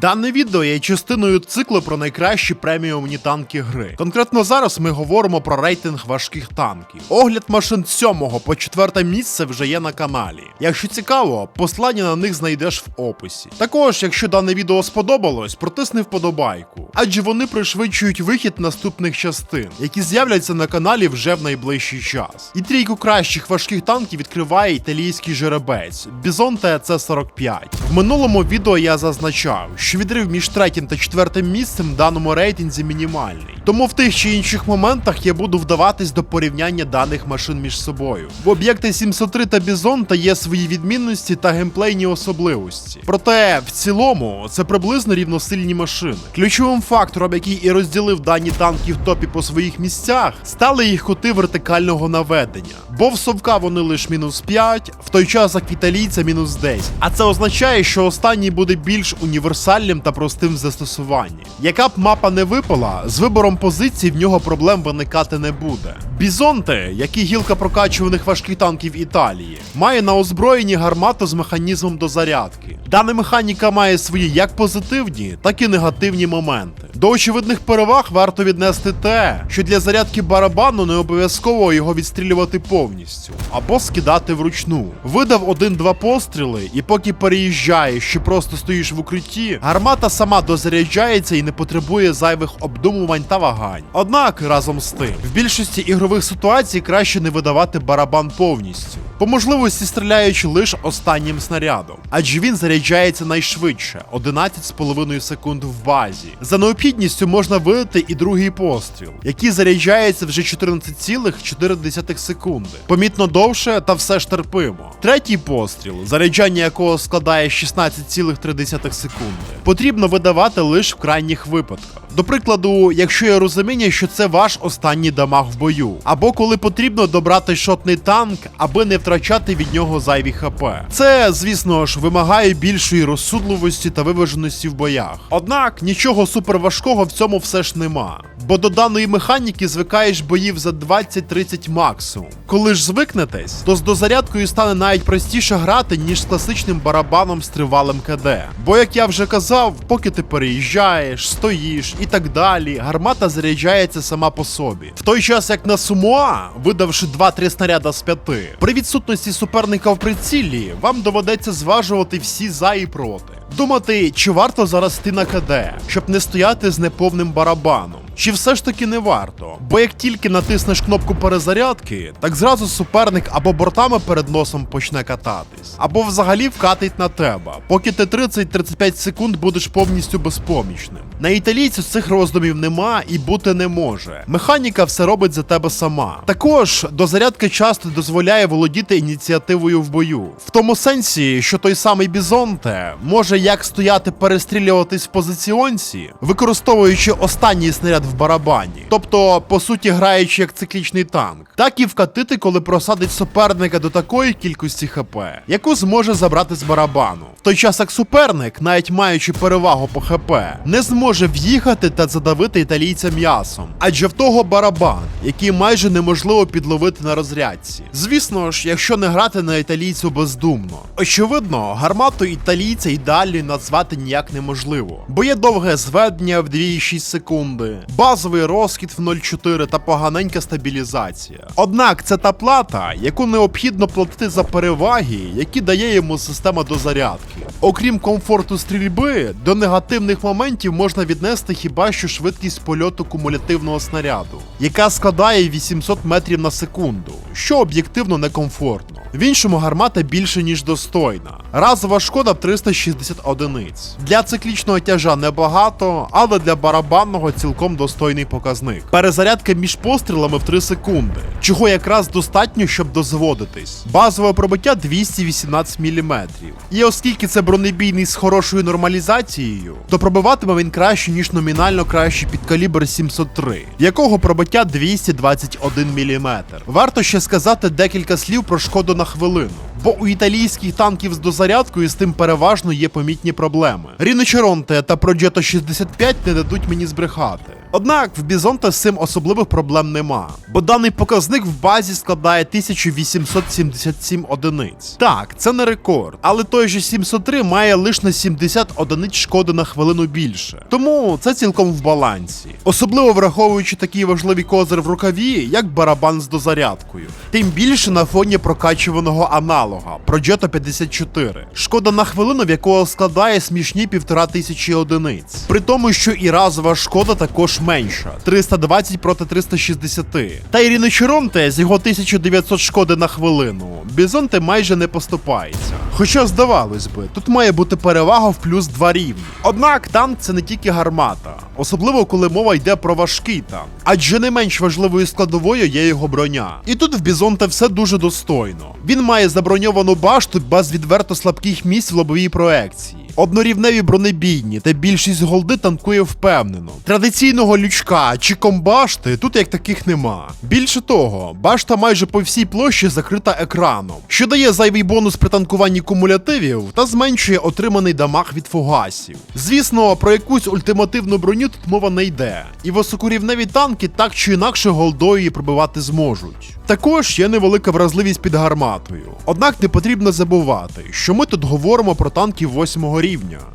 Дане відео є частиною циклу про найкращі преміумні танки гри. Конкретно зараз ми говоримо про рейтинг важких танків. Огляд машин з 7 по 4 місце вже є на каналі. Якщо цікаво, послання на них знайдеш в описі. Також, якщо дане відео сподобалось, протисни вподобайку, адже вони пришвидшують вихід наступних частин, які з'являться на каналі вже в найближчий час. І трійку кращих важких танків відкриває італійський жеребець Бізон ТЦ-45. В минулому відео я зазначав, що відрив між третім та четвертим місцем в даному рейтинзі мінімальний. Тому в тих чи інших моментах я буду вдаватись до порівняння даних машин між собою. В об'єкти 703 та Бізон та є свої відмінності та геймплейні особливості. Проте в цілому це приблизно рівносильні машини. Ключовим фактором, який і розділив дані танки в топі по своїх місцях, стали їх кути вертикального наведення. Бо в совка вони лише мінус 5, в той час як італійця мінус 10. А це означає, що останній буде більш універсальним та простим в застосуванні. Яка б мапа не випала, з вибором позицій в нього проблем виникати не буде. Бізонте, як і гілка прокачуваних важких танків Італії, має на озброєнні гармату з механізмом до зарядки. Дана механіка має свої як позитивні, так і негативні моменти. До очевидних переваг варто віднести те, що для зарядки барабану не обов'язково його відстрілювати повністю або скидати вручну. Видав один-два постріли, і поки переїжджаєш чи просто стоїш в укритті, гармата сама дозаряджається і не потребує зайвих обдумувань та вагань. Однак, разом з тим, в більшості ігрових ситуацій краще не видавати барабан повністю. По можливості стріляючи лише останнім снарядом, адже він заряджається найшвидше 11,5 секунд в базі. За необхідністю можна видати і другий постріл, який заряджається вже 14,4 секунди. Помітно довше та все ж терпимо. Третій постріл, заряджання якого складає 16,3 секунди, потрібно видавати лише в крайніх випадках. До прикладу, якщо є розуміння, що це ваш останній дамаг в бою, або коли потрібно добрати шотний танк, аби не втрачати від нього зайві хп. Це, звісно ж, вимагає більшої розсудливості та виваженості в боях. Однак нічого суперважкого в цьому все ж нема. Бо до даної механіки звикаєш боїв за 20-30 максимум. Коли ж звикнетесь, то з дозарядкою стане навіть простіше грати, ніж з класичним барабаном з тривалим КД. Бо, як я вже казав, поки ти переїжджаєш, стоїш і так далі, гармата заряджається сама по собі. В той час, як на Сумуа, видавши 2-3 снаряда з 5, при відсутності суперника в прицілі, вам доведеться зважувати всі за і проти. Думати, чи варто зараз йти на КД, щоб не стояти з неповним барабаном. Чи все ж таки не варто? Бо як тільки натиснеш кнопку перезарядки, так зразу суперник або бортами перед носом почне кататись, або взагалі вкатить на тебе, поки ти 30-35 секунд будеш повністю безпомічним. На італійцю цих роздумів нема і бути не може. Механіка все робить за тебе сама. Також дозарядка часто дозволяє володіти ініціативою в бою, в тому сенсі, що той самий Бізонте може як стояти перестрілюватись в позиціонці, використовуючи останній снаряд в барабані, тобто, по суті, граючи як циклічний танк, так і вкатити, коли просадить суперника до такої кількості ХП, яку зможе забрати з барабану. В той час як суперник, навіть маючи перевагу по ХП, не зможе в'їхати та задавити італійця м'ясом, адже в того барабан, який майже неможливо підловити на розрядці. Звісно ж, якщо не грати на італійцю бездумно. Очевидно, гармату італійця ідеальною назвати ніяк неможливо, бо є довге зведення в 2,6 секунди, базовий розхід в 0,4 та поганенька стабілізація. Однак це та плата, яку необхідно платити за переваги, які дає йому система дозарядки. Окрім комфорту стрільби, до негативних моментів можна віднести хіба що швидкість польоту кумулятивного снаряду, яка складає 800 метрів на секунду, що об'єктивно некомфортно. В іншому гармата більше ніж достойна. Разова шкода 360 одиниць. Для циклічного тяжа небагато, але для барабанного цілком достойний показник. Перезарядка між пострілами в 3 секунди, чого якраз достатньо, щоб дозводитись. Базове пробиття 218 мм. І оскільки це бронебійний з хорошою нормалізацією, то пробиватиме він краще, ніж номінально кращий підкалібр 703, в якого пробиття 221 мм. Варто ще сказати декілька слів про шкоду на хвилину. Бо у італійських танків з дозарядкою з тим переважно є помітні проблеми. Ріночеронте та Проджето 65 не дадуть мені збрехати. Однак в Бізонта з цим особливих проблем нема, бо даний показник в базі складає 1877 одиниць. Так, це не рекорд, але той же 703 має лише на 70 одиниць шкоди на хвилину більше. Тому це цілком в балансі. Особливо враховуючи такі важливі козир в рукаві, як барабан з дозарядкою. Тим більше на фоні прокачуваного аналога Progetto 54. Шкода на хвилину, в якого складає смішні півтора тисячі одиниць. При тому, що і разова шкода також менша 320 проти 360. Та і Ріночеронте з його 1900 шкоди на хвилину. Бізонте майже не поступається. Хоча, здавалось би, тут має бути перевага в плюс 2 рівні. Однак танк це не тільки гармата, особливо коли мова йде про важкий танк. Адже не менш важливою складовою є його броня. І тут в Бізонте все дуже достойно. Він має заброньовану башту без відверто слабких місць в лобовій проекції. Однорівневі бронебійні та більшість голди танкує впевнено. Традиційного лючка чи комбашти тут як таких нема. Більше того, башта майже по всій площі закрита екраном, що дає зайвий бонус при танкуванні кумулятивів та зменшує отриманий дамаг від фугасів. Звісно, про якусь ультимативну броню тут мова не йде, і високорівневі танки так чи інакше голдою її пробивати зможуть. Також є невелика вразливість під гарматою. Однак не потрібно забувати, що ми тут говоримо про танки 8 рівня.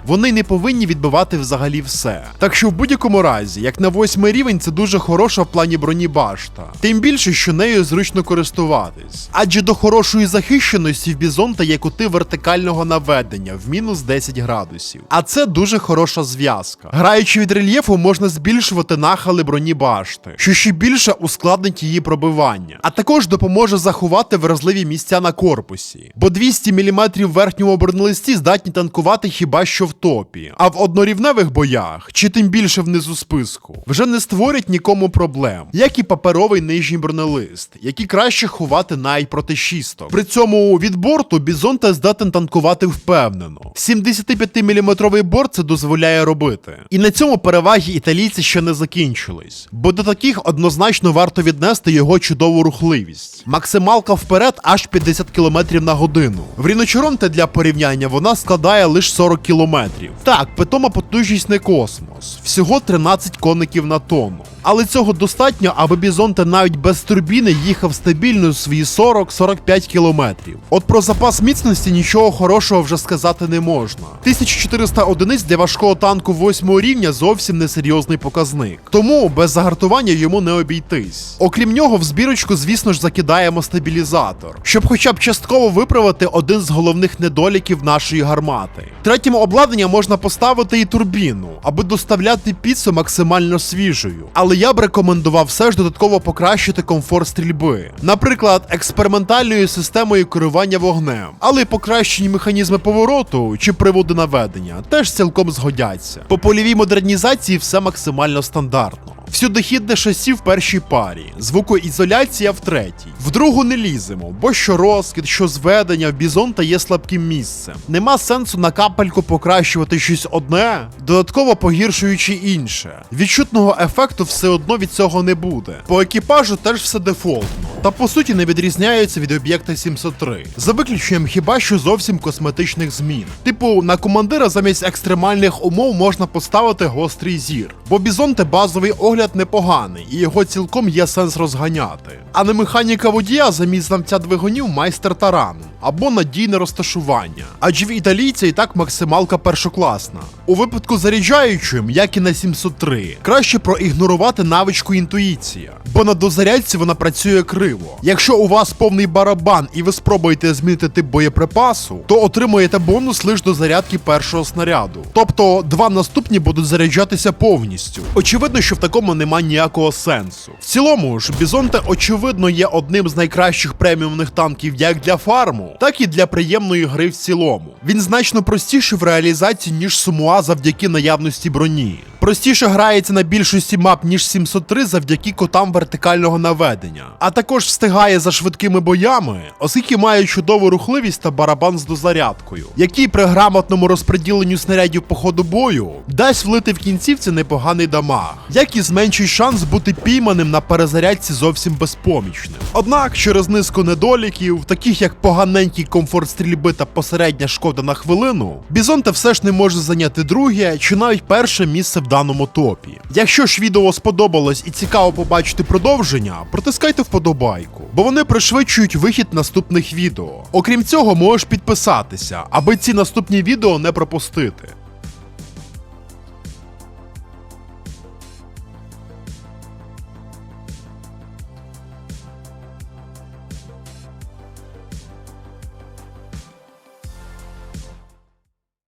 Вони не повинні відбивати взагалі все. Так що в будь-якому разі, як на 8 рівень, це дуже хороша в плані броні башта. Тим більше, що нею зручно користуватись. Адже до хорошої захищеності в бізонта є кути вертикального наведення в мінус 10 градусів. А це дуже хороша зв'язка. Граючи від рельєфу, можна збільшувати нахили броні башти, що ще більше ускладнить її пробивання. А також допоможе заховати вразливі місця на корпусі, бо 200 мм верхньому бронелисті здатні танкувати хіба що в топі, а в однорівневих боях, чи тим більше внизу списку, вже не створять нікому проблем, як і паперовий нижній бронелист, який краще ховати навіть проти шісток. При цьому від борту бізонта здатен танкувати впевнено. 75-мм борт це дозволяє робити. І на цьому переваги італійці ще не закінчились, бо до таких однозначно варто віднести його чудову рухливість. Максималка вперед аж 50 км на годину. В Ріночоронте для порівняння вона складає лише 40 км. Так, питома потужність не космос, всього 13 коників на тонну. Але цього достатньо, аби Бізонте навіть без турбіни їхав стабільно свої 40-45 кілометрів. От про запас міцності нічого хорошого вже сказати не можна. 1400 одиниць для важкого танку 8 рівня зовсім не серйозний показник. Тому без загартування йому не обійтись. Окрім нього, в збірочку, звісно ж, закидаємо стабілізатор, щоб хоча б частково виправити один з головних недоліків нашої гармати. Третім обладнанням можна поставити і турбіну, аби доставляти піцу максимально свіжою. Але я б рекомендував все ж додатково покращити комфорт стрільби. Наприклад, експериментальною системою керування вогнем, але й покращені механізми повороту чи приводи наведення теж цілком згодяться. По польовій модернізації все максимально стандартно. Всюдохідне шасі в першій парі, звукоізоляція в третій. В другу не ліземо, бо що розкид, що зведення в бізонта є слабким місцем. Нема сенсу на капельку покращувати щось одне, додатково погіршуючи інше. Відчутного ефекту все одно від цього не буде. По екіпажу теж все дефолтно, та по суті не відрізняються від об'єкта 703. За виключенням хіба що зовсім косметичних змін. Типу, на командира замість екстремальних умов можна поставити гострий зір, бо бізонте базовий огляд непоганий, і його цілком є сенс розганяти. А не механіка водія замість знавця двигунів майстер тарану або надійне розташування. Адже в італійця і так максималка першокласна. У випадку заряджаючим, як і на 703, краще проігнорувати навичку інтуїція, бо на дозарядці вона працює криво. Якщо у вас повний барабан і ви спробуєте змінити тип боєприпасу, то отримуєте бонус лише до зарядки першого снаряду. Тобто два наступні будуть заряджатися повністю. Очевидно, що в такому немає ніякого сенсу. В цілому ж, Бізонте, очевидно, є одним з найкращих преміумних танків як для фарму, так і для приємної гри в цілому. Він значно простіший в реалізації, ніж Сумуа завдяки наявності броні. Простіше грається на більшості мап, ніж 703 завдяки котам вертикального наведення, а також встигає за швидкими боями, оскільки має чудову рухливість та барабан з дозарядкою, який при грамотному розподіленню снарядів по ходу бою дасть влити в кінцівці непоганий дамаг, як і зменшить шанс бути пійманим на перезарядці зовсім безпомічним. Однак, через низку недоліків, таких як поганенький комфорт стрільби та посередня шкода на хвилину, Бізонте все ж не може зайняти друге чи навіть перше місце в даному топі. Якщо ж відео сподобалось і цікаво побачити продовження, протискайте вподобайку, бо вони пришвидшують вихід наступних відео. Окрім цього, можеш підписатися, аби ці наступні відео не пропустити.